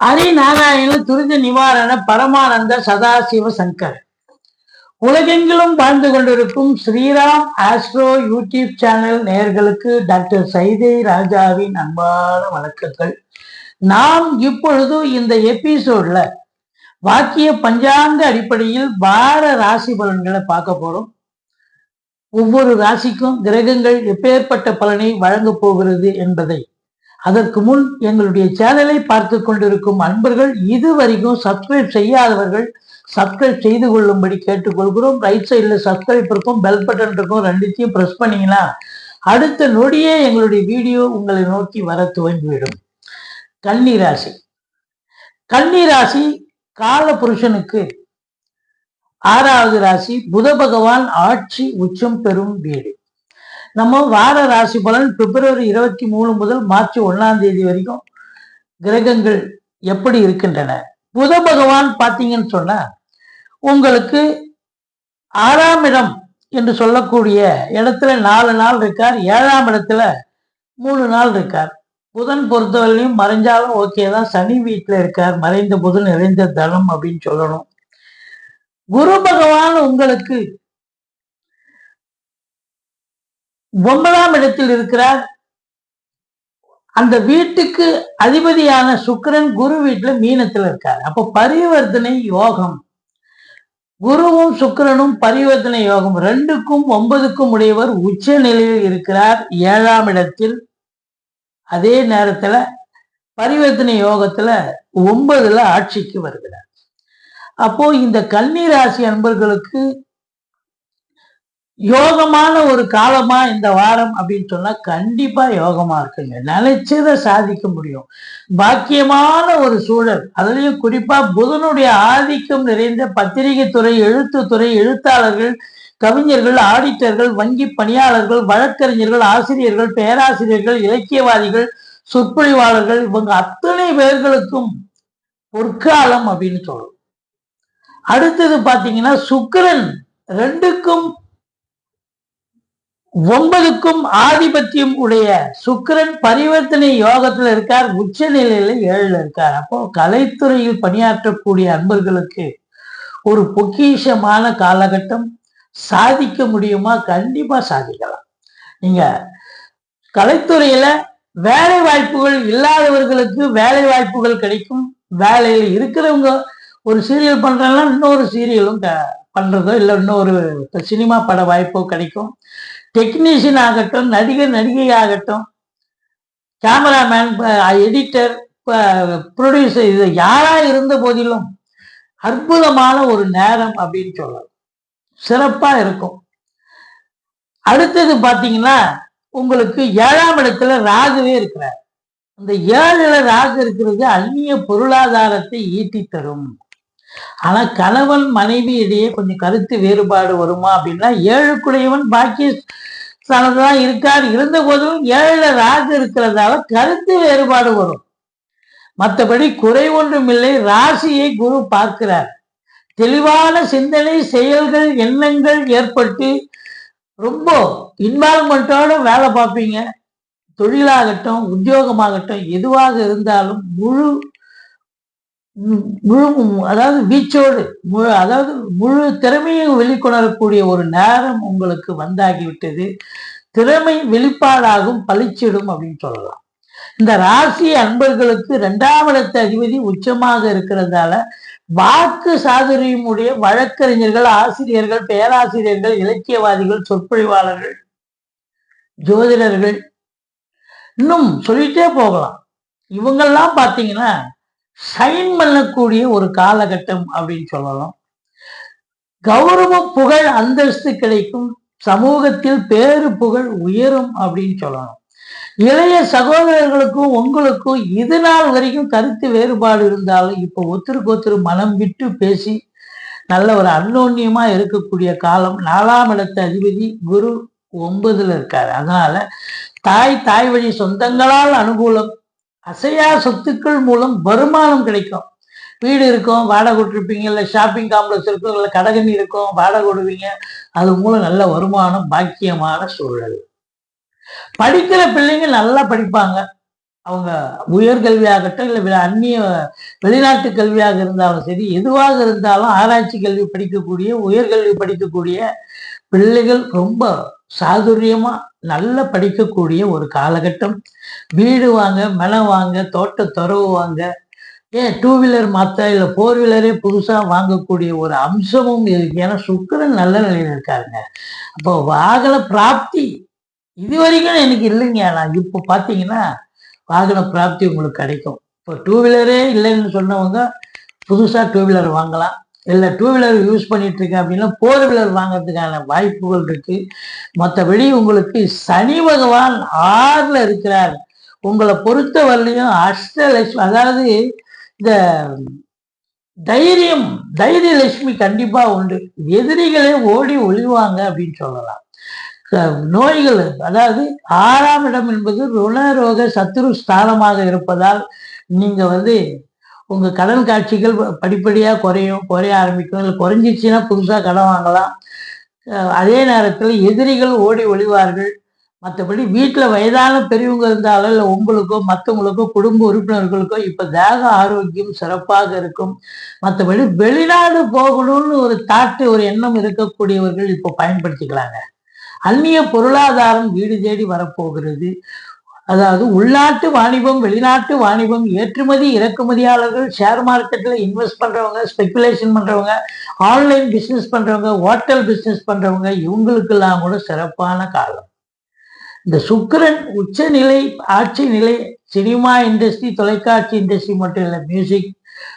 ஹரிநாராயண துரித நிவாரண பரமானந்த சதாசிவ சங்கர். உலகெங்கிலும் வாழ்ந்து கொண்டிருக்கும் ஸ்ரீராம் ஆஸ்ட்ரோ யூடியூப் சேனல் நேயர்களுக்கு டாக்டர் சைதை ராஜாவின் அன்பான வணக்கங்கள். நாம் இப்பொழுது இந்த எபிசோட்ல வாக்கிய பஞ்சாங்க அடிப்படையில் வார ராசி பலன்களை பார்க்க போறோம். ஒவ்வொரு ராசிக்கும் கிரகங்கள் எப்பேற்பட்ட பலனை வழங்கப் போகிறது என்பதை அதற்கு முன் எங்களுடைய சேனலை பார்த்து கொண்டிருக்கும் அன்பர்கள் இதுவரைக்கும் சப்ஸ்கிரைப் செய்யாதவர்கள் சப்ஸ்கிரைப் செய்து கொள்ளும்படி கேட்டுக்கொள்கிறோம். ரைட் சைடில் சப்ஸ்கிரைப் இருக்கும் பெல் பட்டன் இருக்கும் ரெண்டுத்தையும் ப்ரெஸ் பண்ணீங்கன்னா அடுத்த நொடியே எங்களுடைய வீடியோ உங்களை நோக்கி வர துவங்கிவிடும். கன்னி ராசி. கன்னி ராசி கால புருஷனுக்கு ஆறாவது ராசி புத பகவான் ஆட்சி உச்சம் பெறும் வீடு. நம்ம வார ராசி பலன் பிப்ரவரி இருபத்தி மூணு முதல் மார்ச் ஒன்னாம் தேதி வரைக்கும் கிரகங்கள் எப்படி இருக்கின்றன? புத பகவான் பார்த்தீங்கன்னு சொன்னா உங்களுக்கு ஆறாம் இடம் என்று சொல்லக்கூடிய இடத்துல நாலு நாள் இருக்கார். ஏழாம் இடத்துல மூணு நாள் இருக்கார். புதன் பொறுத்தவரையிலும் மறைஞ்சாலும் ஓகே தான். சனி வீட்டில் இருக்கார். மறைந்த புதன் நிறைந்த தனம் அப்படின்னு சொல்லணும். குரு பகவான் உங்களுக்கு ஒன்பதாம் இடத்தில் இருக்கிறார். அந்த வீட்டுக்கு அதிபதியான சுக்கரன் குரு வீட்டுல மீனத்துல இருக்கார். அப்போ பரிவர்த்தனை யோகம். குருவும் சுக்கரனும் பரிவர்த்தனை யோகம். ரெண்டுக்கும் ஒன்பதுக்கும் உடையவர் உச்ச நிலையில் இருக்கிறார் ஏழாம் இடத்தில். அதே நேரத்துல பரிவர்த்தனை யோகத்துல ஒன்பதுல ஆட்சிக்கு வருகிறார். அப்போ இந்த கன்னி ராசி அன்பர்களுக்கு யோகமான ஒரு காலமா இந்த வாரம் அப்படின்னு சொன்னா கண்டிப்பா யோகமா இருக்குங்க. நினைச்சதை சாதிக்க முடியும். பாக்கியமான ஒரு சூழல். அதுலயும் குறிப்பா புதனுடைய ஆதிக்கம் நிறைந்த பத்திரிகை துறை எழுத்துத்துறை எழுத்தாளர்கள் கவிஞர்கள் ஆடிட்டர்கள் வங்கி பணியாளர்கள் வழக்கறிஞர்கள் ஆசிரியர்கள் பேராசிரியர்கள் இலக்கியவாதிகள் சொற்பொழிவாளர்கள் இவங்க அத்தனை பேர்களுக்கும் பொற்காலம் அப்படின்னு சொல்றோம். அடுத்தது பாத்தீங்கன்னா சுக்கரன். ரெண்டுக்கும் ஒன்பதுக்கும் ஆதிபத்தியம் உடைய சுக்கிரன் பரிவர்த்தனை யோகத்துல இருக்கார் உச்ச நிலையில ஏழுல இருக்கார். அப்போ கலைத்துறையில் பணியாற்றக்கூடிய அன்பர்களுக்கு ஒரு பொக்கிஷமான காலகட்டம். சாதிக்க முடியுமா? கண்டிப்பா சாதிக்கலாம். நீங்க கலைத்துறையில வேலை வாய்ப்புகள் இல்லாதவர்களுக்கு வேலை வாய்ப்புகள் கிடைக்கும். வேலையில் இருக்கிறவங்க ஒரு சீரியல் பண்றதுனா இன்னொரு சீரியலும் பண்றதோ இல்லை இன்னொரு சினிமா பட வாய்ப்போ கிடைக்கும். டெக்னீஷியன் ஆகட்டும் நடிகர் நடிகை ஆகட்டும் கேமராமேன் எடிட்டர் ப்ரொடியூசர் இது யாரா இருந்த போதிலும் அற்புதமான ஒரு நேரம் அப்படின்னு சொல்லலாம். சிறப்பா இருக்கும். அடுத்தது பார்த்தீங்கன்னா உங்களுக்கு ஏழாம் இடத்துல ராகுவே இருக்கிறார். அந்த ஏழுல ராகு இருக்கிறது அந்நிய பொருளாதாரத்தை ஈட்டி தரும். ஆனா கணவன் மனைவி இடையே கொஞ்சம் கருத்து வேறுபாடு வருமா அப்படின்னா ஏழுக்குடையவன் பாக்கிய ஸ்தானத்தான் இருக்கார். இருந்த போதும் ஏழு ராகு இருக்கிறதால கருத்து வேறுபாடு வரும். மற்றபடி குறை ஒன்றும் இல்லை. ராசியை குரு பார்க்கிறார். தெளிவான சிந்தனை செயல்கள் எண்ணங்கள் ஏற்பட்டு ரொம்ப இன்வால்மெண்ட்டோட வேலை பார்ப்பீங்க. தொழிலாகட்டும் உத்தியோகமாகட்டும் எதுவாக இருந்தாலும் முழு முழு அதாவது வீச்சோடு முழு அதாவது முழு திறமையும் வெளிக்கொணரக்கூடிய ஒரு நேரம் உங்களுக்கு வந்தாகிவிட்டது. திறமை வெளிப்பாடாகும் பளிச்சிடும் அப்படின்னு சொல்லலாம். இந்த ராசி அன்பர்களுக்கு இரண்டாம் இடத்து அதிபதி உச்சமாக இருக்கிறதால வாக்கு சாதுரியமுடைய வழக்கறிஞர்கள் ஆசிரியர்கள் பேராசிரியர்கள் இலக்கியவாதிகள் சொற்பொழிவாளர்கள் ஜோதிடர்கள் இன்னும் சொல்லிட்டே போகலாம். இவங்கெல்லாம் பார்த்தீங்கன்னா சைன் பண்ணக்கூடிய ஒரு காலகட்டம் அப்படின்னு சொல்லலாம். கௌரவம் புகழ் அந்தஸ்து கிடைக்கும் சமூகத்தில் பேரு புகழ் உயரும் அப்படின்னு சொல்லலாம். இளைய சகோதரர்களுக்கும் உங்களுக்கும் இது நாள் வரைக்கும் கருத்து வேறுபாடு இருந்தாலும் இப்போ ஒருத்தருக்கு ஒருத்தர் மனம் விட்டு பேசி நல்ல ஒரு அன்னோன்யமா இருக்கக்கூடிய காலம். நாலாம் இடத்த அதிபதி குரு ஒன்பதுல இருக்காரு. அதனால தாய் தாய் வழி சொந்தங்களால் அனுகூலம் அசையா சொத்துக்கள் மூலம் வருமானம் கிடைக்கும். வீடு இருக்கும் வாடகை விட்டுருப்பீங்க இல்லை ஷாப்பிங் காம்ப்ளெக்ஸ் இருக்கும் இல்லை கடகனி இருக்கும் வாடகை விடுவீங்க அது மூலம் நல்ல வருமானம் பாக்கியமான சூழல். படிக்கிற பிள்ளைங்க நல்லா படிப்பாங்க. அவங்க உயர்கல்வியாகட்டும் இல்லை அந்நிய வெளிநாட்டு கல்வியாக இருந்தாலும் சரி எதுவாக இருந்தாலும் ஆராய்ச்சி கல்வி படிக்கக்கூடிய உயர்கல்வி படிக்கக்கூடிய பிள்ளைகள் ரொம்ப சாதுரியமா நல்ல படிக்கக்கூடிய ஒரு காலகட்டம். வீடு வாங்க மனம் வாங்க தோட்ட துறவு வாங்க. ஏன் டூ வீலர் மாற்ற இல்லை ஃபோர் வீலரே புதுசாக வாங்கக்கூடிய ஒரு அம்சமும் இருக்கு. ஏன்னா சுக்கரன் நல்ல நிலையில் இருக்காருங்க. அப்போ வாகன பிராப்தி இது வரைக்கும் எனக்கு இல்லைங்க. நான் இப்போ பார்த்தீங்கன்னா வாகன பிராப்தி உங்களுக்கு கிடைக்கும். இப்போ டூ வீலரே இல்லைன்னு சொன்னவங்க புதுசாக டூ வீலர் வாங்கலாம். இல்லை டூ வீலர் யூஸ் பண்ணிட்டு இருக்கேன் அப்படின்னா ஃபோர் வீலர் வாங்குறதுக்கான வாய்ப்புகள் இருக்கு. மற்றபடி உங்களுக்கு சனி பகவான் ஆறில் இருக்கிறார். உங்களை பொறுத்த வரலையும் அஷ்டலட்சுமி அதாவது இந்த தைரியம் தைரிய லட்சுமி கண்டிப்பா உண்டு. எதிரிகளே ஓடி ஒளிவாங்க அப்படின்னு சொல்லலாம். நோய்கள் அதாவது ஆறாம் இடம் என்பது ருணரோக சத்துரு ஸ்தானமாக இருப்பதால் நீங்க வந்து உங்க கடன் காட்சிகள் படிப்படியாக குறையும் குறைய ஆரம்பிக்கும். இல்லை குறைஞ்சிச்சுன்னா புதுசாக கடன் வாங்கலாம். அதே நேரத்தில் எதிரிகள் ஓடி ஒளிவார்கள். மற்றபடி வீட்டில் வயதான பெரியவங்க இருந்தாலும் இல்லை உங்களுக்கோ மற்றவங்களுக்கோ குடும்ப உறுப்பினர்களுக்கோ இப்போ தேக ஆரோக்கியம் சிறப்பாக இருக்கும். மற்றபடி வெளிநாடு போகணும்னு ஒரு தாட்டு ஒரு எண்ணம் இருக்கக்கூடியவர்கள் இப்போ பயன்படுத்திக்கலாங்க. அந்நிய பொருளாதாரம் வீடு தேடி வரப்போகிறது. அதாவது உள்நாட்டு வாணிபம் வெளிநாட்டு வாணிபம் ஏற்றுமதி இறக்குமதியாளர்கள் ஷேர் மார்க்கெட்டில் இன்வெஸ்ட் பண்ணுறவங்க ஸ்பெகுலேஷன் பண்ணுறவங்க ஆன்லைன் பிஸ்னஸ் பண்ணுறவங்க ஹோட்டல் பிஸ்னஸ் பண்ணுறவங்க இவங்களுக்கெல்லாம் கூட சிறப்பான காலம். இந்த சுக்கரன் உச்சநிலை ஆட்சி நிலை சினிமா இண்டஸ்ட்ரி தொலைக்காட்சி இண்டஸ்ட்ரி மட்டும் இல்லை மியூசிக்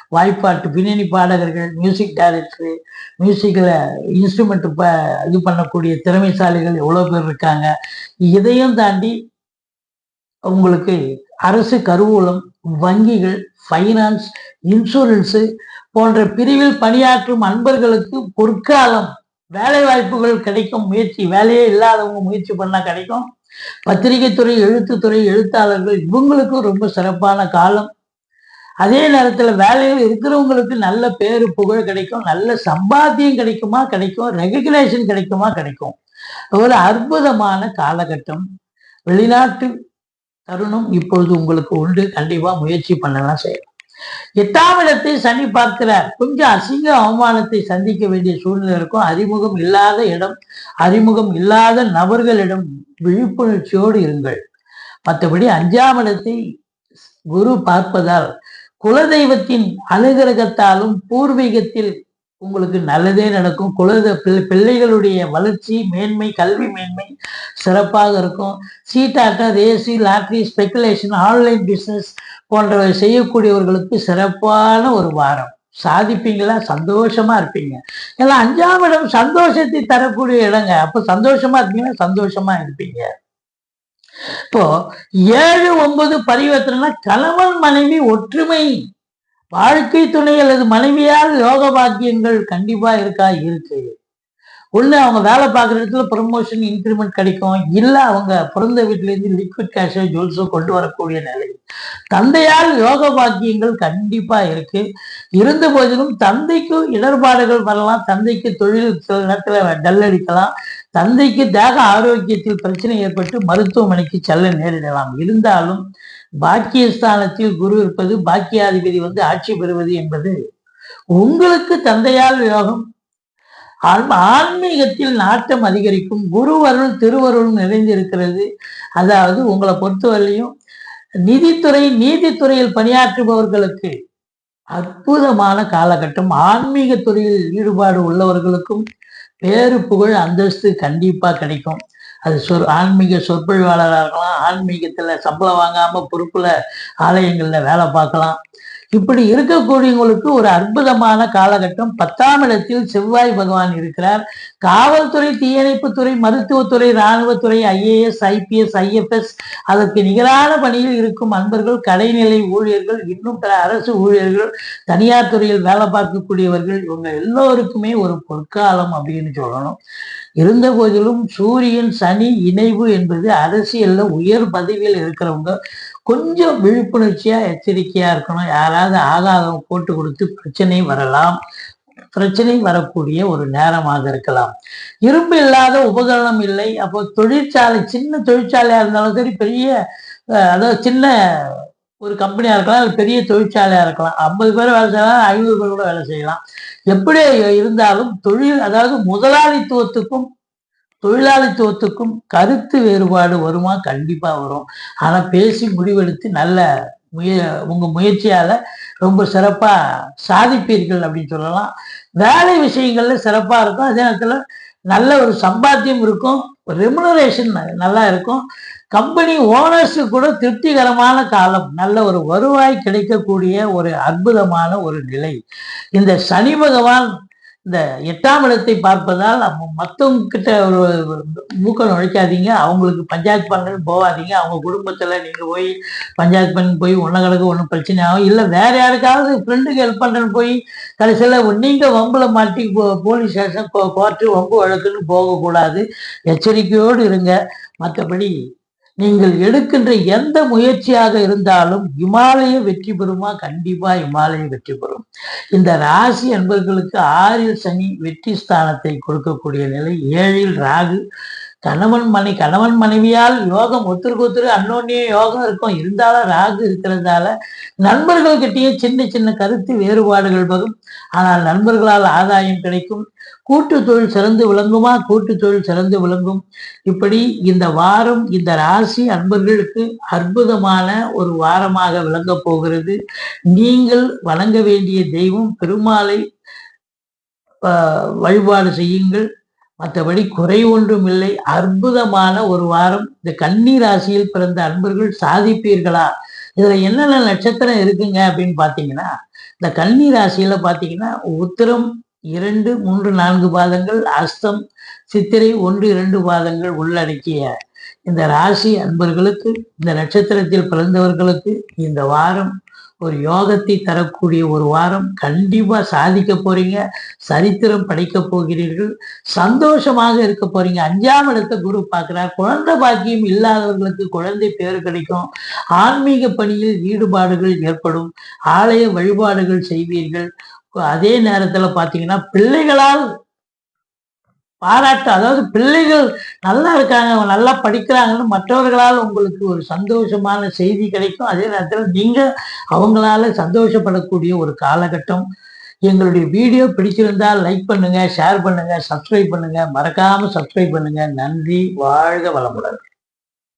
வாய்ப்பாட்டு பின்னணி பாடகர்கள் மியூசிக் டைரக்டரு மியூசிக்கில் இன்ஸ்ட்ருமெண்ட் இப்போ இது பண்ணக்கூடிய திறமைசாலிகள் எவ்வளோ பேர் இருக்காங்க இதையும் தாண்டி உங்களுக்கு அரசு கருவூலம் வங்கிகள் ஃபைனான்ஸ் இன்சூரன்ஸு போன்ற பிரிவில் பணியாற்றும் அன்பர்களுக்கு பொற்காலம் வேலை வாய்ப்புகள் கிடைக்கும் முயற்சி வேலையே இல்லாதவங்க முயற்சி பண்ணால் கிடைக்கும். பத்திரிகை துறை எழுத்துத்துறை எழுத்தாளர்கள் இவங்களுக்கும் ரொம்ப சிறப்பான காலம். அதே நேரத்தில் வேலையில் இருக்கிறவங்களுக்கு நல்ல பேரு புகழ் கிடைக்கும் நல்ல சம்பாத்தியம் கிடைக்குமா கிடைக்கும் ரெகக்னேஷன் கிடைக்குமா கிடைக்கும். ஒரு அற்புதமான காலகட்டம். வெளிநாட்டு தருணம். இப்பொழுது உங்களுக்கு உண்டு. கண்டிப்பா முயற்சி பண்ணலாம் செய்யலாம். எட்டாம் இடத்தை சனி பார்க்கிறார். கொஞ்சம் அசிங்க அவமானத்தை சந்திக்க வேண்டிய சூழ்நிலை இருக்கும். அறிமுகம் இல்லாத இடம் அறிமுகம் இல்லாத நபர்களிடம் விழிப்புணர்ச்சியோடு இருங்கள். மற்றபடி அஞ்சாம் இடத்தை குரு பார்ப்பதால் குலதெய்வத்தின் அனுகிரகத்தாலும் பூர்வீகத்தில் உங்களுக்கு நல்லதே நடக்கும். குலத பிள்ளைகளுடைய வளர்ச்சி மேன்மை கல்வி மேன்மை சிறப்பாக இருக்கும். சீட்டாட்டம் ரேசி லாட்ரி ஸ்பெகுலேஷன் ஆன்லைன் பிஸ்னஸ் போன்றவை செய்யக்கூடியவர்களுக்கு சிறப்பான ஒரு வாரம். சாதிப்பீங்களா? சந்தோஷமா இருப்பீங்க. ஏன்னா அஞ்சாம் இடம் சந்தோஷத்தை தரக்கூடிய இடங்க. அப்போ சந்தோஷமா இருப்பீங்கன்னா சந்தோஷமா இருப்பீங்க. இப்போ ஏழு ஒன்பது பரிவர்த்தனைனா கணவன் மனைவி ஒற்றுமை வாழ்க்கை துணை அல்லது மனைவியால் யோக பாக்கியங்கள் கண்டிப்பா இருக்கா? இருக்கு. ஒண்ணு அவங்க வேலை பார்க்குற இடத்துல ப்ரமோஷன் இன்க்ரிமெண்ட் கிடைக்கும். இல்லை அவங்க பிறந்த வீட்டிலேருந்து லிக்விட் கேஷோ ஜுவல்ஸோ கொண்டு வரக்கூடிய நிலை. தந்தையால் யோக பாக்கியங்கள் கண்டிப்பா இருக்கு. இருந்த போதிலும் தந்தைக்கும் இடர்பாடுகள் வரலாம். தந்தைக்கு தொழில் சில நேரத்தில் டல்லடிக்கலாம் தந்தைக்கு தேக ஆரோக்கியத்தில் பிரச்சனை ஏற்பட்டு மருத்துவமனைக்கு செல்ல நேரிடலாம். இருந்தாலும் பாக்கியஸ்தானத்தில் குரு இருப்பது பாக்கியாதிபதி வந்து ஆட்சி பெறுவது என்பது உங்களுக்கு தந்தையால் யோகம் ஆன்மீகத்தில் நாட்டம் அதிகரிக்கும் குருவருள் திருவருளும் நிறைந்திருக்கிறது. அதாவது உங்களை பொறுத்தவரையிலையும் நிதித்துறை நீதித்துறையில் பணியாற்றுபவர்களுக்கு அற்புதமான காலகட்டம். ஆன்மீக துறையில் ஈடுபாடு உள்ளவர்களுக்கும் பேரு புகழ் அந்தஸ்து கண்டிப்பாக கிடைக்கும். அது சொற் ஆன்மீக சொற்பொழிவாளராக இருக்கலாம் ஆன்மீகத்தில் சம்பளம் வாங்காமல் பொறுப்பில் ஆலயங்களில் வேலை பார்க்கலாம். இப்படி இருக்கக்கூடியவங்களுக்கு ஒரு அற்புதமான காலகட்டம். பத்தாம் இடத்தில் செவ்வாய் பகவான் இருக்கிறார். காவல்துறை தீயணைப்புத்துறை மருத்துவத்துறை இராணுவத்துறை ஐஏஎஸ் ஐபிஎஸ் ஐஎஃப்எஸ் அதற்கு நிகரான பணியில் இருக்கும் அன்பர்கள் கடைநிலை ஊழியர்கள் இன்னும் பல அரசு ஊழியர்கள் தனியார் துறையில் வேலை பார்க்கக்கூடியவர்கள் இவங்க எல்லோருக்குமே ஒரு பொற்காலம் அப்படின்னு சொல்லணும். இருந்த போதிலும் சூரியன் சனி இணைவு என்பது அரசியல்ல உயர் பதவியில் இருக்கிறவங்க. கொஞ்சம் விழிப்புணர்ச்சியா எச்சரிக்கையா இருக்கணும். யாராவது ஆகாதம் போட்டு கொடுத்து பிரச்சனை வரலாம். பிரச்சனை வரக்கூடிய ஒரு நேரமாக இருக்கலாம். இரும்பு இல்லாத உபகரணம் இல்லை. அப்போ தொழிற்சாலை சின்ன தொழிற்சாலையா இருந்தாலும் சரி பெரிய அதாவது சின்ன ஒரு கம்பெனியாக இருக்கலாம் இல்லை பெரிய தொழிற்சாலையாக இருக்கலாம். ஐம்பது பேர் வேலை செய்யலாம் ஐநூறு பேர் கூட வேலை செய்யலாம். எப்படி இருந்தாலும் தொழில் அதாவது முதலாளித்துவத்துக்கும் தொழிலாளித்துவத்துக்கும் கருத்து வேறுபாடு வருமா? கண்டிப்பா வரும். ஆனா பேசி முடிவெடுத்து நல்ல முய உங்க முயற்சியால ரொம்ப சிறப்பா சாதிப்பீர்கள் அப்படின்னு சொல்லலாம். வேலை விஷயங்கள்ல சிறப்பா இருக்கும். அதே நேரத்துல நல்ல ஒரு சம்பாத்தியம் இருக்கும். ரெமுனரேஷன் நல்லா இருக்கும். கம்பெனி ஓனர்ஸு கூட திருப்திகரமான காலம் நல்ல ஒரு வருவாய் கிடைக்கக்கூடிய ஒரு அற்புதமான ஒரு நிலை. இந்த சனி பகவான் இந்த எட்டாம் இடத்தை பார்ப்பதால் நம்ம மற்றவங்க கிட்ட ஒரு மூக்க நுழைக்காதீங்க. அவங்களுக்கு பஞ்சாயத்து பண்ணுன்னு போகாதீங்க. அவங்க குடும்பத்தில் நீங்கள் போய் பஞ்சாயத்து பண்ணி போய் ஒன்னங்களுக்கு ஒன்றும் பிரச்சனை ஆகும். இல்லை வேற யாருக்காவது ஃப்ரெண்டுக்கு ஹெல்ப் பண்ணுறேன்னு போய் கடைசியில் நீங்கள் வம்பில் மாட்டி போ- போலீஸ் ஸ்டேஷன் கோர்ட்டு வம்பு வழக்குன்னு போகக்கூடாது. எச்சரிக்கையோடு இருங்க. மற்றபடி நீங்கள் எடுக்கின்ற எந்த முயற்சியாக இருந்தாலும் இமாலய வெற்றி பெறுமா? கண்டிப்பா இமாலயம் வெற்றி பெறும். இந்த ராசி என்பவர்களுக்கு ஆறில் சனி வெற்றி ஸ்தானத்தை கொடுக்கக்கூடிய நிலை ஏழில் ராகு கணவன் மனை கணவன் மனைவியால் யோகம் ஒத்துருக்கு ஒத்துரு அன்னோன்னே யோகம் இருக்கும். இருந்தாலும் ராகு இருக்கிறதால நண்பர்கள்கிட்டயே சின்ன சின்ன கருத்து வேறுபாடுகள் வரும். ஆனால் நண்பர்களால் ஆதாயம் கிடைக்கும். கூட்டு தொழில் சிறந்து விளங்குமா? கூட்டு தொழில் சிறந்து விளங்கும். இப்படி இந்த வாரம் இந்த ராசி அன்பர்களுக்கு அற்புதமான ஒரு வாரமாக விளங்கப் போகிறது. நீங்கள் வணங்க வேண்டிய தெய்வம் பெருமாளை வழிபாடு செய்யுங்கள். மற்றபடி குறை ஒன்றும் இல்லை. அற்புதமான ஒரு வாரம். இந்த கன்னி ராசியில் பிறந்த அன்பர்கள் சாதிப்பீர்களா? இதுல என்னென்ன நட்சத்திரம் இருக்குங்க அப்படின்னு பாத்தீங்கன்னா இந்த கன்னி ராசியில பாத்தீங்கன்னா உத்திரம் இரண்டு மூன்று நான்கு பாதங்கள் அஸ்தம் சித்திரை ஒன்று இரண்டு பாதங்கள் உள்ளடக்கிய இந்த ராசி அன்பர்களுக்கு இந்த நட்சத்திரத்தில் பிறந்தவர்களுக்கு இந்த வாரம் ஒரு யோகத்தை தரக்கூடிய ஒரு வாரம் கண்டிப்பா சாதிக்க போறீங்க சரித்திரம் படைக்க போகிறீர்கள் சந்தோஷமாக இருக்க போறீங்க. அஞ்சாம் இடத்தை குரு பார்க்கிறார். குழந்தை பாக்கியம் இல்லாதவர்களுக்கு குழந்தை பேர் கிடைக்கும். ஆன்மீக பணியில் ஈடுபாடுகள் ஏற்படும். ஆலய வழிபாடுகள் செய்வீர்கள். அதே நேரத்துல பார்த்தீங்கன்னா பிள்ளைகளால் பாராட்டு. அதாவது பிள்ளைகள் நல்லா இருக்காங்க அவங்க நல்லா படிக்கிறாங்கன்னு மற்றவர்களால் உங்களுக்கு ஒரு சந்தோஷமான செய்தி கிடைக்கும். அதே நேரத்தில் நீங்க அவங்களால சந்தோஷப்படக்கூடிய ஒரு காலகட்டம். எங்களுடைய வீடியோ பிடிச்சிருந்தால் லைக் பண்ணுங்க ஷேர் பண்ணுங்க சப்ஸ்கிரைப் பண்ணுங்க. மறக்காம சப்ஸ்கிரைப் பண்ணுங்க. நன்றி. வாழ்க வளமுடன்.